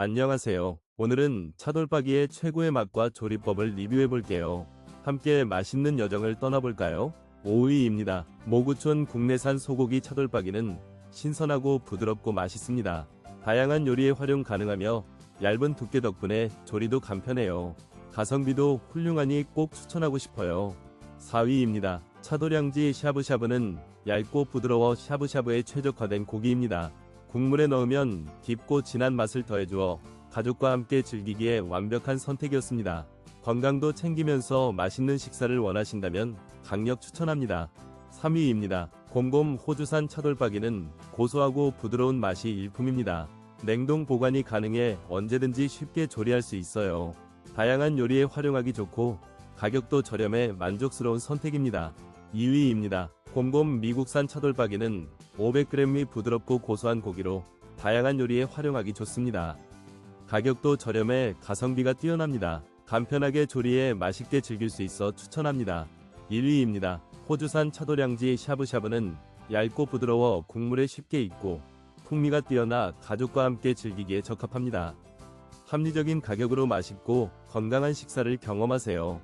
안녕하세요. 오늘은 차돌박이의 최고의 맛과 조리법을 리뷰해 볼게요. 함께 맛있는 여정을 떠나볼까요? 5위입니다. 모구촌 국내산 소고기 차돌박이는 신선하고 부드럽고 맛있습니다. 다양한 요리에 활용 가능하며 얇은 두께 덕분에 조리도 간편해요. 가성비도 훌륭하니 꼭 추천하고 싶어요. 4위입니다. 차돌양지 샤브샤브는 얇고 부드러워 샤브샤브에 최적화된 고기입니다. 국물에 넣으면 깊고 진한 맛을 더해주어 가족과 함께 즐기기에 완벽한 선택이었습니다. 건강도 챙기면서 맛있는 식사를 원하신다면 강력 추천합니다. 3위입니다. 곰곰 호주산 차돌박이는 고소하고 부드러운 맛이 일품입니다. 냉동 보관이 가능해 언제든지 쉽게 조리할 수 있어요. 다양한 요리에 활용하기 좋고 가격도 저렴해 만족스러운 선택입니다. 2위입니다. 곰곰 미국산 차돌박이는 500g이 부드럽고 고소한 고기로 다양한 요리에 활용하기 좋습니다. 가격도 저렴해 가성비가 뛰어납니다. 간편하게 조리해 맛있게 즐길 수 있어 추천합니다. 1위입니다. 호주산 차돌양지 샤브샤브는 얇고 부드러워 국물에 쉽게 익고 풍미가 뛰어나 가족과 함께 즐기기에 적합합니다. 합리적인 가격으로 맛있고 건강한 식사를 경험하세요.